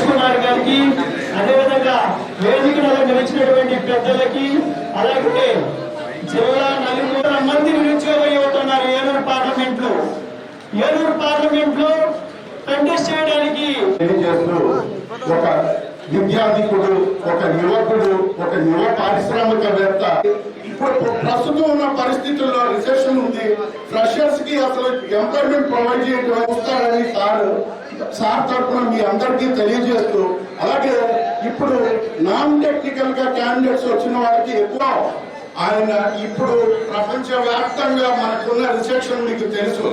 కుమార్ గారికి అదేవిధంగా వేదికను అలంకరించినటువంటి పెద్దలకి అలాగే జిల్లా నలుగురు మంది నిరుద్యోగ యువత ఏలూరు పార్లమెంట్లో ఏలూరు పార్లమెంట్లో కంటెస్ట్ చేయడానికి ఒక విద్యాధికుడు ఒక యువకుడు ఒక యువ పారిశ్రామికవేత్త ఇప్పుడు ప్రస్తుతం ఉన్న పరిస్థితుల్లో రిసెప్షన్ ఉంది. ఫ్రెషర్స్కి అసలు ఎంప్లాయ్మెంట్ ప్రొవైడ్ చేయడం వస్తారని సార్ సార్ తరఫున మీ అందరికీ తెలియజేస్తూ అలాగే ఇప్పుడు నాన్ టెక్నికల్గా క్యాండిడేట్స్ వచ్చిన వారికి ఎక్కువ ఆయన ఇప్పుడు ప్రపంచ వ్యాప్తంగా మనకున్న రిసెప్షన్ మీకు తెలుసు.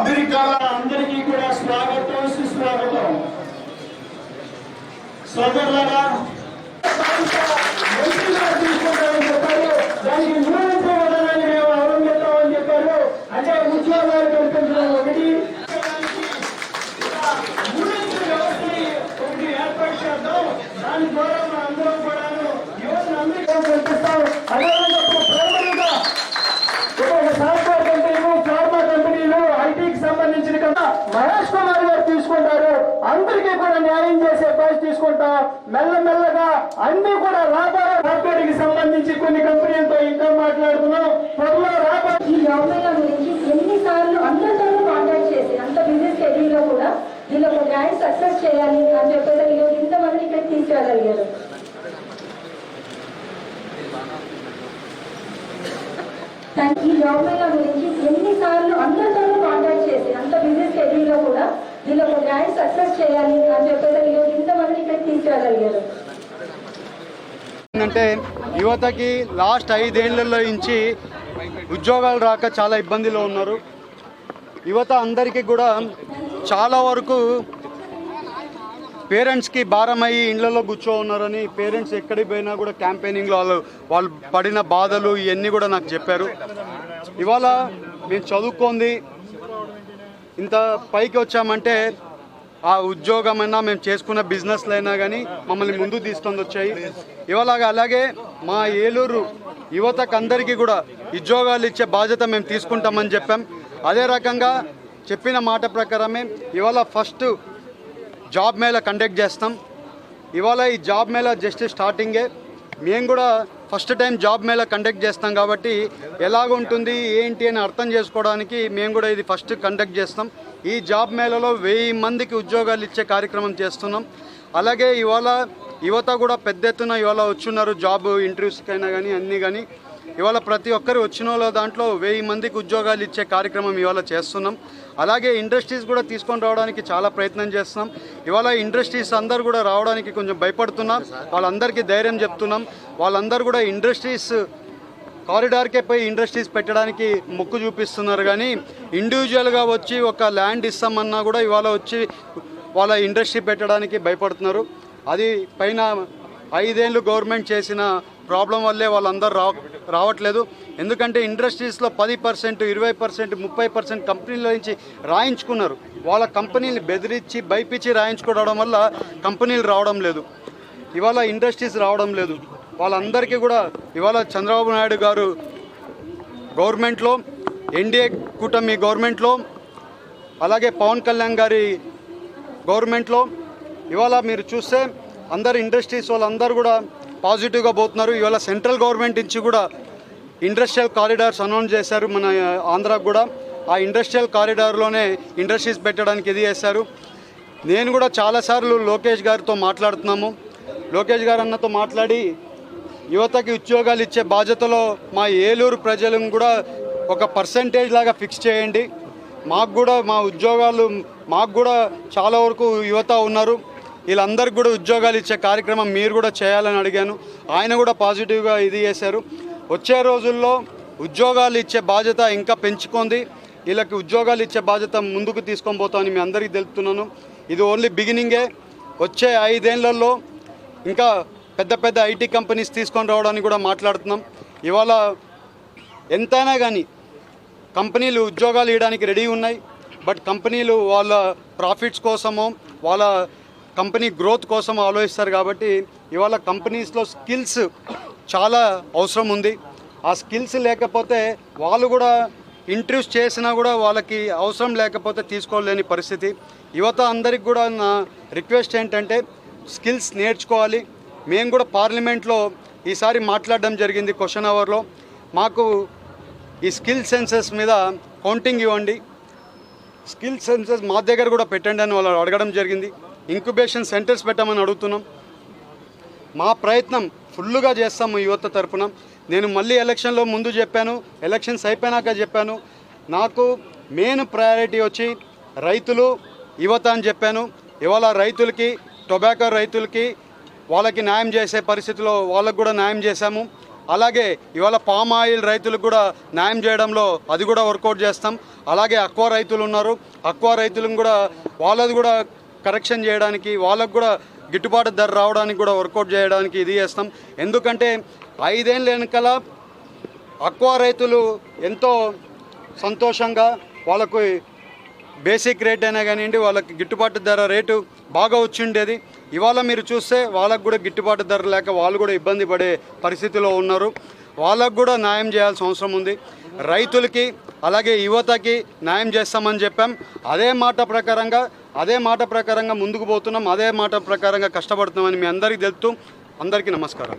అమెరికాలో అందరికీ కూడా స్వాగతం సుస్వాగతం. సోదరులారా చెప్పారు దానికి మూడింపు వదలని మేము అవలంబిస్తామని చెప్పారు? అంటే ఉద్యోగాలు కల్పించడం ఒకటి. ఏర్పాటు చేద్దాం. దాని ద్వారా మన అందరం కూడాను యువతను అందరికీ కల్పిస్తాం. అదేవిధంగా ప్రైమరీగా సాఫ్ట్వేర్ కంపెనీలు ఫార్మా కంపెనీలు ఐటీకి సంబంధించిన కదా మహేష్ కుమార్ గారు తీసుకుంటారు. అందరికీ కూడా న్యాయం చేసే పరిస్థితి తీసుకుంటాం. మెల్లమెల్లగా అన్ని కూడా లాభాల సాఫ్ట్వేర్ సంబంధించి కొన్ని కంపెనీలతో ఇంకా మాట్లాడుతున్నాం. త్వరలో రాబోయే ఈ గవర్నమెంట్ గురించి ఎన్నిసార్లు అందరితో కాంటాక్ట్ చేసి అంత బిజీ స్కెడ్యూల్లో కూడా దీనిలో ఒక న్యాయం సక్సెస్ చేయాలి అని చెప్పేసి ఈరోజు ఇంతమంది ఇక్కడ తీసుకురాగలిగారు ఈ గవర్నమెంట్ గురించి ఎన్నిసార్లు అందరితో కాంటాక్ట్ చేసి అంత బిజీ స్కెడ్యూల్లో కూడా దీనిలో ఒక న్యాయం సక్సెస్ చేయాలి అని చెప్పేసి ఈరోజు ఇంతమంది ఇక్కడ తీసుకురాగలిగారు ఏంటంటే యువతకి లాస్ట్ ఐదేళ్ళలో నుంచి ఉద్యోగాలు రాక చాలా ఇబ్బందిలో ఉన్నారు. యువత అందరికీ కూడా చాలా వరకు పేరెంట్స్కి భారమయ్యి అయ్యి ఇళ్ళలో కూర్చో ఉన్నారని పేరెంట్స్ ఎక్కడికి పోయినా కూడా క్యాంపెయినింగ్లో వాళ్ళు వాళ్ళు పడిన బాధలు ఇవన్నీ కూడా నాకు చెప్పారు. ఇవాళ మేము చదువుకుంది ఇంత పైకి వచ్చామంటే ఆ ఉద్యోగమైనా మేము చేసుకున్న బిజినెస్లు అయినా కానీ మమ్మల్ని ముందు తీసుకొని వచ్చాయి. ఇవలాగా అలాగే మా ఏలూరు యువతకు అందరికీ కూడా ఉద్యోగాలు ఇచ్చే బాధ్యత మేము తీసుకుంటామని చెప్పాం. అదే రకంగా చెప్పిన మాట ప్రకారమే ఇవాళ ఫస్ట్ జాబ్ మేళ కండక్ట్ చేస్తాం. ఇవాళ ఈ జాబ్ మేళ జస్ట్ స్టార్టింగే. మేము కూడా first time job mela conduct చేస్తాం కాబట్టి ఎలాగుంటుంది ఏంటి అని అర్థం చేసుకోవడానికి మేము కూడా ఇది ఫస్ట్ కండక్ట్ చేస్తాం. ఈ జాబ్ మేళలో వెయ్యి మందికి ఉద్యోగాలు ఇచ్చే కార్యక్రమం చేస్తున్నాం. అలాగే ఇవాళ యువత కూడా పెద్ద ఎత్తున ఇవాళ వచ్చున్నారు జాబ్ ఇంటర్వ్యూస్కైనా కానీ అన్నీ కానీ ఇవాళ ప్రతి ఒక్కరు వచ్చిన వాళ్ళ దాంట్లో వెయ్యి మందికి ఉద్యోగాలు ఇచ్చే కార్యక్రమం ఇవాళ చేస్తున్నాం. అలాగే ఇండస్ట్రీస్ కూడా తీసుకొని రావడానికి చాలా ప్రయత్నం చేస్తున్నాం. ఇవాళ ఇండస్ట్రీస్ అందరు కూడా రావడానికి కొంచెం భయపడుతున్నాం. వాళ్ళందరికీ ధైర్యం చెప్తున్నాం. వాళ్ళందరూ కూడా ఇండస్ట్రీస్ కారిడార్కే పోయి ఇండస్ట్రీస్ పెట్టడానికి మొక్కు చూపిస్తున్నారు. కానీ ఇండివిజువల్గా వచ్చి ఒక ల్యాండ్ ఇస్తామన్నా కూడా ఇవాళ వచ్చి వాళ్ళ ఇండస్ట్రీ పెట్టడానికి భయపడుతున్నారు. అది పైన ఐదేళ్ళు గవర్నమెంట్ చేసిన ప్రాబ్లం వల్లే వాళ్ళందరూ రా రావట్లేదు. ఎందుకంటే ఇండస్ట్రీస్లో పది పర్సెంట్ ఇరవై పర్సెంట్ ముప్పై పర్సెంట్ కంపెనీల నుంచి రాయించుకున్నారు. వాళ్ళ కంపెనీని బెదిరించి భయపించి రాయించుకోవడం వల్ల కంపెనీలు రావడం లేదు. ఇవాళ ఇండస్ట్రీస్ రావడం లేదు. వాళ్ళందరికీ కూడా ఇవాళ చంద్రబాబు నాయుడు గారు గవర్నమెంట్లో ఎన్డీఏ కూటమి గవర్నమెంట్లో అలాగే పవన్ కళ్యాణ్ గారి గవర్నమెంట్లో ఇవాళ మీరు చూస్తే అందరు ఇండస్ట్రీస్ వాళ్ళందరూ కూడా పాజిటివ్గా పోతున్నారు. ఇవాళ సెంట్రల్ గవర్నమెంట్ నుంచి కూడా ఇండస్ట్రియల్ కారిడార్స్ అనౌన్స్ చేశారు మన ఆంధ్రాకు కూడా. ఆ ఇండస్ట్రియల్ కారిడార్లోనే ఇండస్ట్రీస్ పెట్టడానికి ఇది చేశారు. నేను కూడా చాలాసార్లు లోకేష్ గారితో మాట్లాడుతున్నాము. లోకేష్ గారు అన్నతో మాట్లాడి యువతకి ఉద్యోగాలు ఇచ్చే బాధ్యతలో మా ఏలూరు ప్రజలను కూడా ఒక పర్సంటేజ్ లాగా ఫిక్స్ చేయండి. మాకు కూడా మా ఉద్యోగాలు మాకు కూడా చాలా వరకు యువత ఉన్నారు. వీళ్ళందరికీ కూడా ఉద్యోగాలు ఇచ్చే కార్యక్రమం మీరు కూడా చేయాలని అడిగాను. ఆయన కూడా పాజిటివ్గా ఇది చేశారు. వచ్చే రోజుల్లో ఉద్యోగాలు ఇచ్చే బాధ్యత ఇంకా పెంచుకుంది. వీళ్ళకి ఉద్యోగాలు ఇచ్చే బాధ్యత ముందుకు తీసుకొని పోతామని మీ అందరికీ తెలుపుతున్నాను. ఇది ఓన్లీ బిగినింగే. వచ్చే ఐదేళ్ళలో ఇంకా పెద్ద పెద్ద ఐటీ కంపెనీస్ తీసుకొని రావడానికి కూడా మాట్లాడుతున్నాం. ఇవాళ ఎంతైనా కానీ కంపెనీలు ఉద్యోగాలు ఇవ్వడానికి రెడీ ఉన్నాయి. బట్ కంపెనీలు వాళ్ళ ప్రాఫిట్స్ కోసమో వాళ్ళ కంపెనీ గ్రోత్ కోసం ఆలోచిస్తారు కాబట్టి ఇవాళ కంపెనీస్లో స్కిల్స్ చాలా అవసరం ఉంది. ఆ స్కిల్స్ లేకపోతే వాళ్ళు కూడా ఇంట్రడ్యూస్ చేసినా కూడా వాళ్ళకి అవసరం లేకపోతే తీసుకోలేని పరిస్థితి. యువత అందరికి కూడా నా రిక్వెస్ట్ ఏంటంటే స్కిల్స్ నేర్చుకోవాలి. మేము కూడా పార్లమెంట్లో ఈసారి మాట్లాడడం జరిగింది క్వశ్చన్ అవర్లో. మాకు ఈ స్కిల్ సెన్సెస్ మీద కౌంటింగ్ ఇవ్వండి. స్కిల్ సెన్సెస్ మా దగ్గర కూడా పెట్టండి అని వాళ్ళు అడగడం జరిగింది. ఇంక్యుబేషన్ సెంటర్స్ పెట్టమని అడుగుతున్నాం. మా ప్రయత్నం ఫుల్గా చేస్తాము యువత తరపున. నేను మళ్ళీ ఎలక్షన్లో ముందు చెప్పాను ఎలక్షన్స్ అయిపోయినాక చెప్పాను. నాకు మెయిన్ ప్రయారిటీ వచ్చి రైతులు యువత అని చెప్పాను. ఇవాళ రైతులకి టొబాకో రైతులకి వాళ్ళకి న్యాయం చేసే పరిస్థితిలో వాళ్ళకు కూడా న్యాయం చేశాము. అలాగే ఇవాళ పామ్ ఆయిల్ రైతులకు కూడా న్యాయం చేయడంలో అది కూడా వర్కౌట్ చేస్తాం. అలాగే అక్వా రైతులు ఉన్నారు. అక్వా రైతులను కూడా వాళ్ళది కూడా కరెక్షన్ చేయడానికి వాళ్ళకు కూడా గిట్టుబాటు ధర రావడానికి కూడా వర్కౌట్ చేయడానికి ఇది చేస్తాం. ఎందుకంటే ఐదేళ్ళ వెనకాల అక్వా రైతులు ఎంతో సంతోషంగా వాళ్ళకు బేసిక్ రేట్ అయినా కానివ్వండి వాళ్ళకి గిట్టుబాటు ధర రేటు బాగా వచ్చిండేది. ఇవాళ మీరు చూస్తే వాళ్ళకు కూడా గిట్టుబాటు ధర లేక వాళ్ళు కూడా ఇబ్బంది పడే పరిస్థితిలో ఉన్నారు. వాళ్ళకు కూడా న్యాయం చేయాల్సిన అవసరం ఉంది. రైతులకి అలాగే యువతకి న్యాయం చేస్తామని చెప్పాం. అదే మాట ప్రకారంగా అదే మాట ప్రకారంగా ముందుకు పోతున్నాం. అదే మాట ప్రకారంగా కష్టపడుతున్నామని మీ అందరికీ తెలుపుతూ అందరికీ నమస్కారం